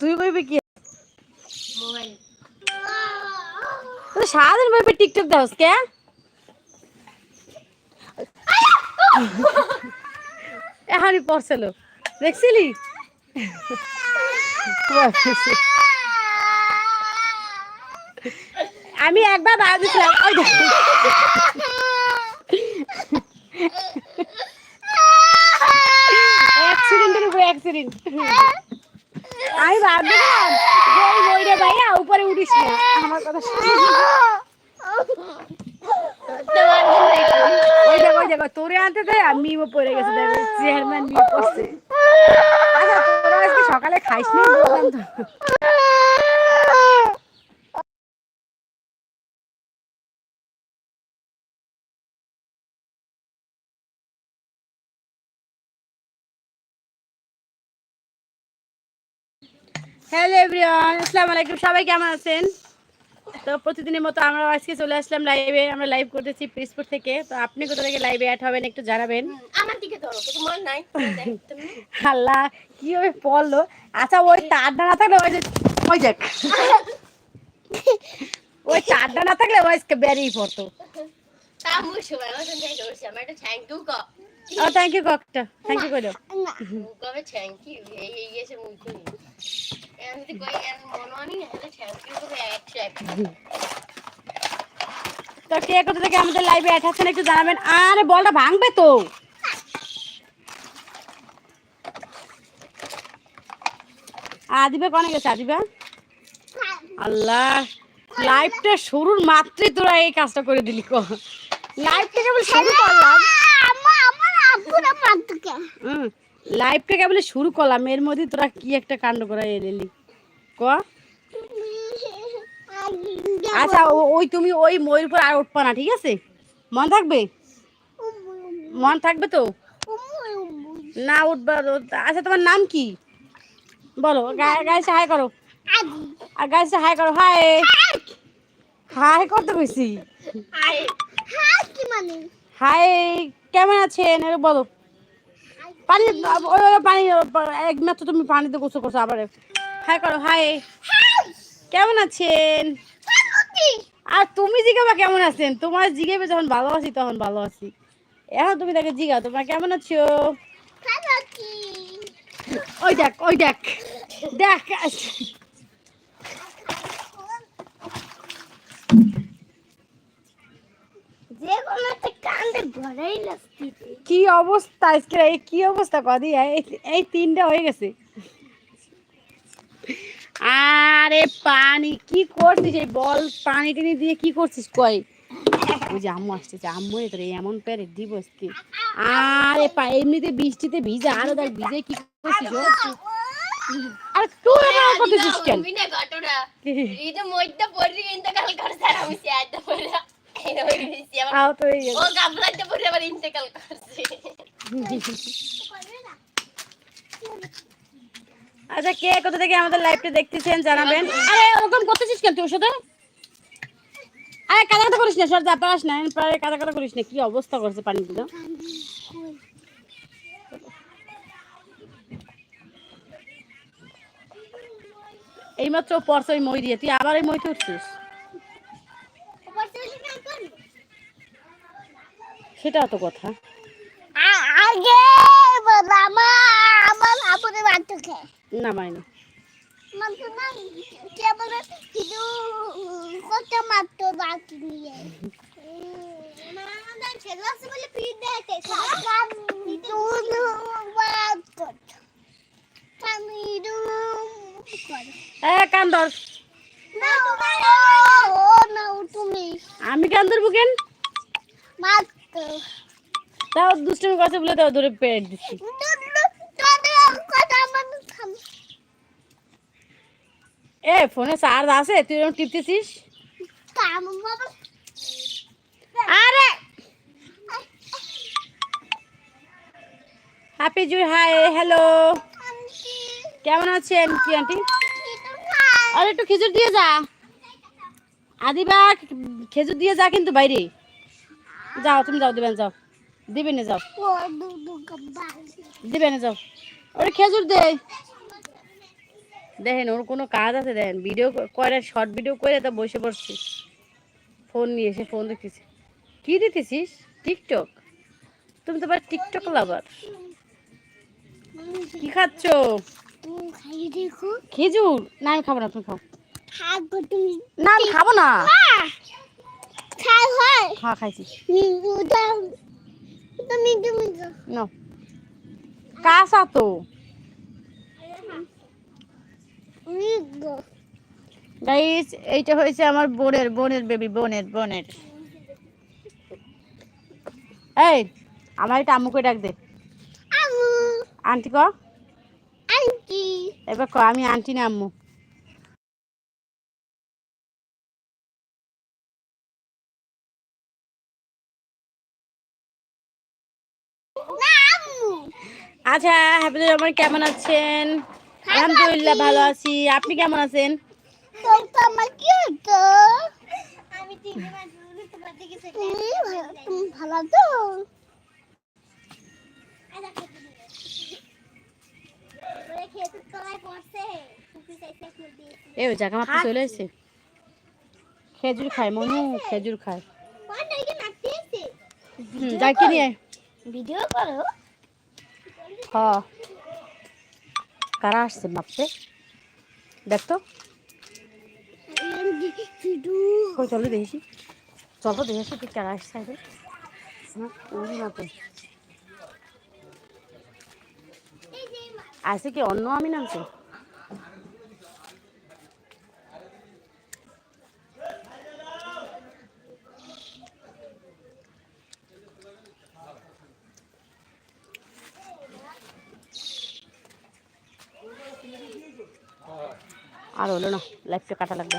তুই বলবি কি? তুই সারাদিন বলবি টিকটক দাস কে? পড়ছিল দেখছিলি? আমি একবার বাইরে দিছিলাম। অ্যাক্সিডেন্টের উপরে অ্যাক্সিডেন্ট আমি ভাবছিলাম বই বইটা ভাইয়া, উপরে উঠিস না। আমার কথা তোরে আনতে আমি পড়ে গেছে নিয়ে পড়ছে। আচ্ছা সকালে খাইস হ্যালো এভরিওয়ান আসসালামু আলাইকুম সবাই কেমন আছেন তো প্রতিদিনের মতো আমরা আজকে চলে আসলাম লাইভে আমরা লাইভ করতেছি পিসপুর থেকে তো আপনি কোথা থেকে লাইভে অ্যাড হবেন একটু জানাবেন আমার দিকে ধরো তোমার নাই আল্লাহ কি হবে পড়ল আচ্ছা ওই তারটা না থাকলে ওই যে ওই দেখ ওই তারটা না থাকলে ওই বেরিয়ে পড়তো তা মুখ সবাই আমার সঙ্গে ধরছে আমার একটা থ্যাংক ইউ ক ও থ্যাংক ইউ ককটা থ্যাংক ইউ করো কবে থ্যাংক ইউ এই গেছে মুখ তো কে কোথা থেকে আমাদের লাইভে অ্যাড আছেন একটু জানাবেন। আরে বলটা ভাঙবে তো। আদিবা কনে গেছে আদিবা আল্লাহ লাইভটা শুরুর মাত্রই তোরা এই কাজটা করে দিলি কো। লাইভটা কেবল শুরু করলাম। হুম লাইভটা কেবল শুরু করলাম এর মধ্যে তোরা কি একটা কাণ্ড করা এলি ক? আচ্ছা ওই তুমি ওই ময়ূর পর আর উঠবা না ঠিক আছে? মন থাকবে? মন থাকবে তো? না উঠবা আচ্ছা তোমার নাম কি? বলো গায়ে হাই করো। আর গায়ে হাই করো হাই! হাই করতে কইছি। হাই। কেমন আছেন? এর বলো। পানি ওই পানি এক মাত্র তুমি পানিতে গোসল করছ, আবার। হাই করো, হাই। কেমন আছেন? আর তুমি জিজ্ঞাবা কেমন আছেন? তোমার জিজ্ঞাবে যখন ভালো আছি তখন ভালো আছি এখন তুমি তাকে জিজ্ঞাও তোমার কেমন আছো? ওই দেখ ওই দেখ। দেখ। যে কোনো একটা কান্দে ভরাই লাগছে কি অবস্থা? আজকে এই কি অবস্থা? কদি এই তিনটা হয়ে গেছে। আরে পানি কি করছিস? এই বল পানি টেনে দিয়ে কি করছিস? কয় ওই যে আম্মু আসতেছে আম্মু এমন প্যারে দিব আজকে। আরে পা এমনিতে বৃষ্টিতে ভিজা আরও তার ভিজে কি করছিস আর এমন করতেছিস কেন? এই যে মইটা পড়ি কিন্তু কাল পড়া আচ্ছা কে কোথা থেকে আমাদের দেখতেছেন জানাবেন আরে ওরকম করতেছিস কেন সাথে আরে কাদা কাদা করিস না সর যা পারাস না কাদা কাদা করিস না কি অবস্থা করছে পানিগুলো এইমাত্র পরশ ওই মই দিয়ে তুই আবার এই মইতে উঠছিস সেটাও তো কথা। আগে আমার আপনে না মাইনি। কান্দর আমি কান্দর বুকেন মাত্র তাও দুষ্টমি কথা বলে তাও ধরে পেট দিচ্ছি। এ, ফোনে চার্জ আছে, তুই এরকম টিপতেছিস? আরে! জুই হাই হ্যালো কেমন আছেন, কি আন্টি? আর, একটু খেজুর দিয়ে যা। আদিবা খেজুর দিয়ে যা কিন্তু বাইরে। যাও তুমি যাও দিবেন যাও। দিবে না যাও। ও দু দু কাবাল দিবে না যাও। ওরে খেজুর দে। দেখেন ওর কোনো কাজ আছে দেখেন। ভিডিও করে শর্ট ভিডিও করে তা বসে পড়ছি। ফোন নিয়ে এসে ফোন দেখতেছি। কি দিতেছিস? টিকটক তুমি তো টিকটক লাভার কি খাচ্ছ? খেজুর? না আমি খাব না তুমি খাও। তুমি না আমি খাব না। খাই হয়। হ্যাঁ খাইছি। তুমি তুমি না কাঁচা তো। গাইস এইটা হয়েছে আমার বোনের বোনের বেবি বোনের বোনের। এই আমার এটা আম্মুকে ডাক দে। আন্টি ক? আন্টি। এবার ক আমি আন্টি না আম্মু না আম্মু আচ্ছা হ্যাপি আমার কেমন আছেন? আলহামদুলিল্লাহ ভালো আছি। আপনি কেমন আছেন? ভালো তো? খেতে তলায় পড়ছে। এ জায়গা মাত্র চলে এসেছে। খেজুর খায় মনু খেজুর খায়। হুম যাই কি নিয়ে। ভিডিও করো। কারা আসছে মাপতে দেখতো কই, চলো দেখি। চলো দেখেছি তুই কারা আসছে আছে কি অন্য আমি নামছে আর হলো না লাইফটা কাটা লাগবে।